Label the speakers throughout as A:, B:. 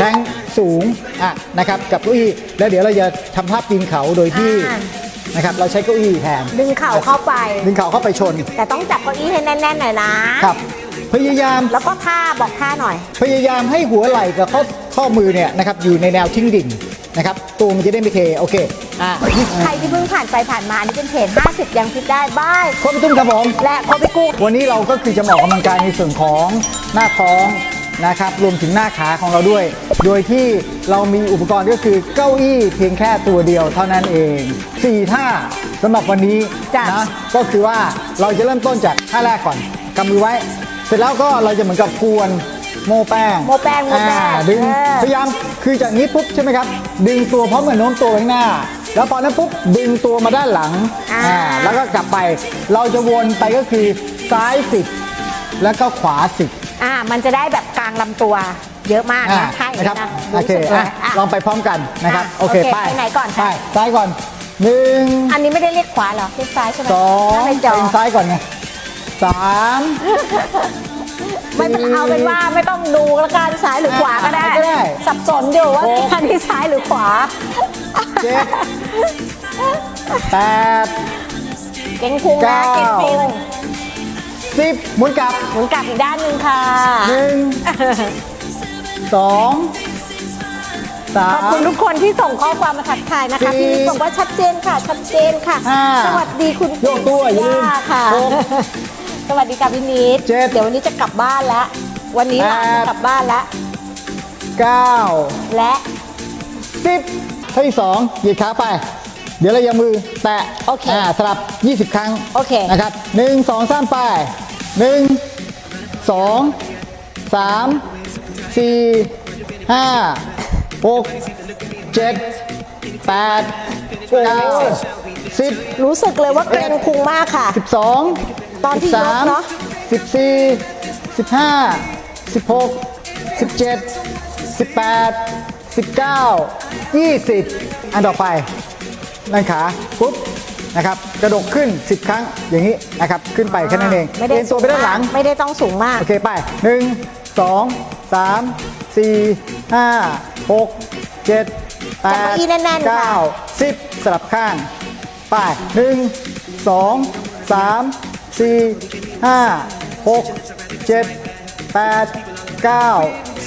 A: แทงสูงอ่ะนะครับกับเก้าอี้แล้วเดี๋ยวเราจะทำภาพปีนเขาโดยที่นะครับเราใช้เก้าอี้แทน
B: ดึงเข่าเข้าไป
A: ดึงเข่าเข้าไปชน
B: แต่ต้องจับเก้าอี้ให้แน่นๆหน่อยนะ
A: ครับ พยายาม
B: แล้วก็ท่าบอกท่าหน่อย
A: พยายามให้หัวไหล่กับข้อข้อมือเนี่ยนะครับอยู่ในแนวทิ้งดิ่งนะครับตัวมันจะได้ไม่เทโอเคอ่ะ
B: ใครที่เพิ่งผ่านไปผ่านมาอันนี้เป็นเพจ50ยังคิดได้บ้าย
A: โคตรตุ้มครับผม
B: และโคบิกุ
A: วันนี้เราก็คือจะมาออกกำลังกายในส่วนของหน้าท้องนะครับ รวมถึงหน้าขาของเราด้วย โดยที่เรามีอุปกรณ์ก็คือเก้าอี้เพียงแค่ตัวเดียวเท่านั้นเอง4ท่าสำหรับวันนี้นะก็คือว่าเราจะเริ่มต้นจากท่าแรกก่อนกำมือไว้ เสร็จแล้วก็เราจะเหมือนกับควน โมแป้ง
B: โมแป้งโมแป้ง
A: ดึงพยายามคือจากนี้ปุ๊บใช่ไหมครับดึงตัวพร้อมกับโน้มตัวข้างหน้า แล้วพอนั้นปุ๊บดึงตัวมาด้านหลังอ่าแล้วก็กลับไป เราจะวนไปก็คือซ้ายสิบแล้วก็ขวาสิบ
B: อ่า มันจะได้แบบกลางลำตัวเยอะมากนะใช่นะครับ
A: โอเคลองไปพร้อมกันนะครับ
B: โอเค ไปไหนก่อน
A: ไปซ้ายก่อนหนึ่ง
B: อันนี้ไม่ได้เรียกขวาเหรอเรียกซ้ายใช่ไหมสองาเป็นจอเป็น
A: ซ้ายก่อนไงสาม
B: ไม่เป็นเอาเป็นว่าไม่ต้องดูแล้วกันซ้ายหรือขวาก็ได้ สับสนอยู่ว่าอันนี้ซ้ายหรือขวาเจ็ดแปดเก่งพุงนะ
A: เก่งพุงิบหมุนกลับ
B: หมุนกลับอีกด้านหนึ่งค่ะ
A: หนึ่งสองสามขอบคุณ
B: ทุกคนที่ส่งข้อความมาทักทายนะคะพี่นิดบอกว่าชัดเจนค่ะ ชัดเจนค่ะสวัสดีคุณ
A: โยกตัวอยลืน่า
B: ค่ะสวัสดีค่ะพี่นิดเดี๋ยววันนี้จะกลับบ้านแล้ววันนี้หลานจะกลับบ้านแล้วเก้าและ
A: สิบท่าที่สองหยิบขาไป เดี๋ยวเรายามือแตะโอเคาสลับ 20 ครั้งโอเคนะครับหนึ่งสองสามไปหนึ่งสองสามสี่ห้าหกเจ็ดแปดเก้าสิบ
B: รู้สึกเลยว่าเกรงคุงมากค่ะสิบสองตอนที่ยกเนาะ
A: สิบสี่สิบห้าสิบหกสิบเจ็ดสิบแปดสิบเก้ายี่สิบอันต่อไป นั่นขาปุ๊บนะครับ กระดกขึ้น 10 ครั้งอย่างนี้นะครับ ขึ้นไปแค่นั้นเองเอ็นตัวไปด้านหลัง
B: ไม่ได้ต้องสูงมาก โ
A: อเค ไป 1 2 3 4 5 6 7 8 9 10เก้าเก้าแสิบสลับข้าง ไปหนึ่งสองสามสี่ห้าหกเจ็ดแปดเก้า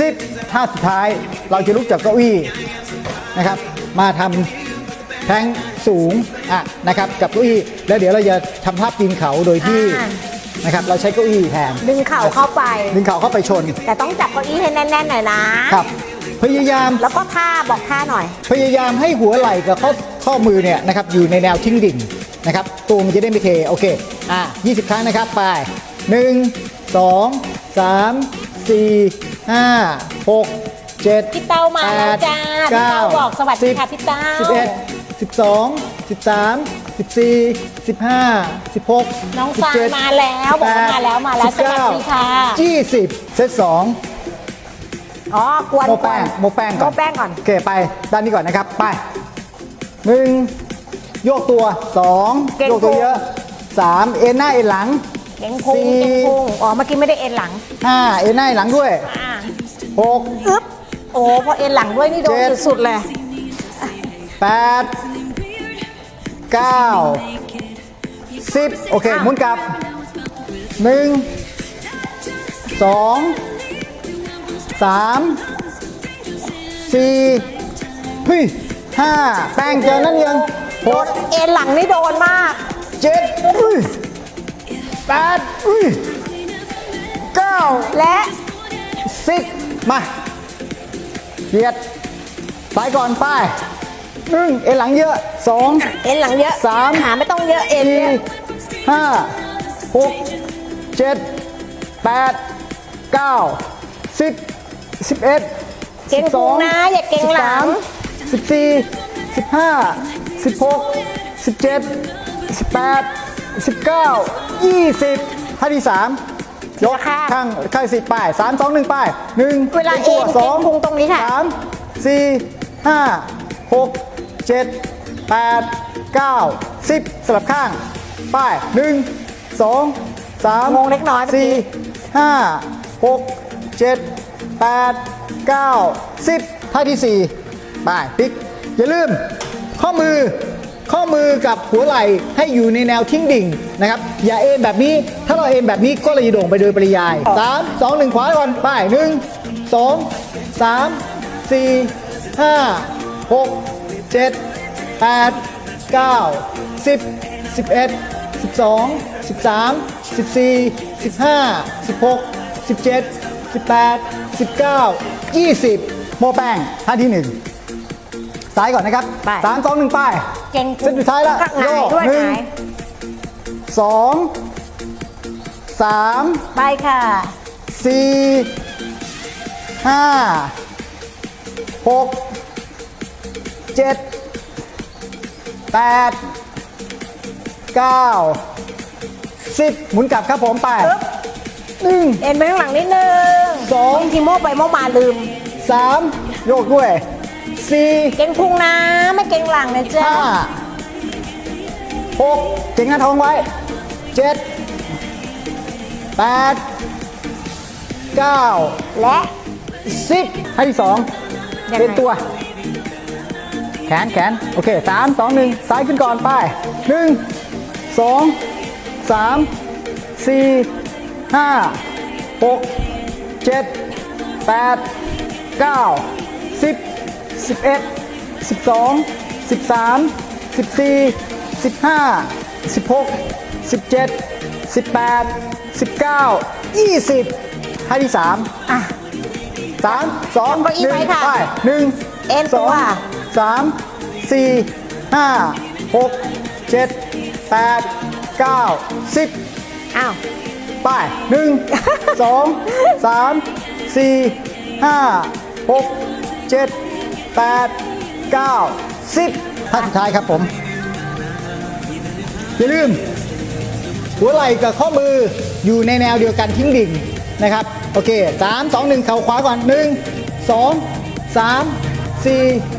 A: สิบท่าสุดท้าย เราจะลุกจากเก้าอี้นะครับ มาทำแทงสูงอ่ะนะครับกับเก้าอี้ แล้วเดี๋ยวเราจะทำภาพปีนเขาโดยที่นะครับเราใช้เก้าอี้แทน
B: ดึงเข่าเข้าไป
A: ดึงเข่าเข้าไปชน
B: แต่ต้องจับเก้าอี้ให้แน่นๆหน่อยนะ
A: ครับพยายาม
B: แล้วก็ท่าบอกท่าหน่อย
A: พยายามให้หัวไหล่กับข้อข้อมือเนี่ยนะครับอยู่ในแนวทิ้งดิ่งนะครับตัวมันจะได้ไม่เทโอเค อ่ะ20 ครั้งนะครับ ไป 1 2 3 4 5 6 7
B: พี่เต้ามาแล้วจ้าพี่เต้าบอกสวัสดีค่ะพี่เต้า
A: 11 12 13 14 15 16
B: น้องฟ้า17มาแล้วบอกมาแล้วมาแล้วสวัสดีค่ะ
A: 20 เซตสอง
B: อ๋อกวนโมแป้งโมแป้งก่อนโมแป้งก่อนโอ
A: เคไปด้านนี้ก่อนนะครับ ไปหนึ่งโยกตัวสองโยกตัวเยอะสามเอ็นหน้าเอ็นหลัง
B: เก่งพุงเก่งพุงอ๋อ เมื่อกี้ไม่ได้เอ็นหลัง
A: ห้าเอ็นหน้าเอ็นหลังด้วยหกอึ๊บ
B: โอ้พอเอ็นหลังด้วย นี่โดนดสุดๆเลย
A: แปดเก้าสิบโอเคหมุนกลับหนึ่งสองสามสี่พี่ห้าแป้งเจอนั่นยัง
B: หดเอ็นหลังนี่โดนมาก
A: เจ็ดแปดเก้าและสิบมาเหยียดไปก่อน ไปหนึ่งเอ็นหลังเยอะสองเอ็นหลังเยอะสามขา
B: ไม่ต้องเยอะ เอ็นเยอะ
A: ห้าหกเจ็ดแปดเก้า สิบสิบเอ็ด
B: เก่งสองนะ อย่าเก่งหลัง
A: สิบสี่สิบห้า สิบหกสิบเจ็ดสิบแปด สิบเก้ายี่สิบท่าที่สามยกข้างข้างขาสิบป้ายสามสองหนึ่งป้ายหนึ่งเว
B: ลาเอ็นสองพุงตรงนี้ค่ะ
A: สามสี่ห้าหก7 8 9 10สลับข้างป้าย1 2 3งงเล็กน้อยก4 5 6 7 8 9 10ท่าที่4้ปยปิกอย่าลืมข้อมือข้อมือกับหัวไหล่ให้อยู่ในแนวทิ้งดิ่งนะครับ อย่าเอ็นแบบนี้ถ้าเราเอ็นแบบนี้ก็เลยโด่งไปโดยปริยาย 3 2 1ขวาก่อนาย1 2 3 4 5 6เจ็ดแปดเก้าสิบสิบเอ็ดสิบสองสิบสามสิบสี่สิบห้าสิบหกสิบเจ็ดสิบแปดสิบเก้ายี่สิบโมแป้งท่าที่หนึ่งซ้ายก่อนนะครับไปสามสองหนึ่งไปเก่งเส้นสุดท้ายแล้ว
B: โยกหนึ่ง
A: สองสามไปค่ะสี่ห้าหกเจ็ดแปดเก้าสิบหมุนกลับครับผมไป
B: หนึ่งเอ็นไปข้างหลังนิดนึงสองทีโม่ไปโม่มาลืม
A: สามโยกด้วยสี่
B: เก่งพุงนะ ไม่เก่งหลังนะเจ
A: ้าหกเก่งหน้าท้องไว้เจ็ดแปดเก้าและสิบให้สองงเป็นตัวขนแขนโอเคสามสองหนึ่งซ้ายขึ้นก่อนไปหนึ่งสองสามสี่ห้าหกเจ็ดแปดเก้าสิบสิบเอ็ดสิบสองสิบสามสิบสี่สิบห้าสิบหกสิบเจ็ดสิบแปดสิบเก้ายี่สิบท่าที่สามอ่ะสามสองหนึ่งไปหนึ่งเอ็นสัว3 4 5 6 7 8 9 10 อ้าว ไป 1 2 3 4 5 6 7 8 9 10ท่าสุดท้ายครับผม อย่าลืม หัวไหล่กับข้อมืออยู่ในแนวเดียวกันทิ้งดิ่ง นะครับ โอเค 3 2 1 เข่าขวาก่อน 1 2 3 4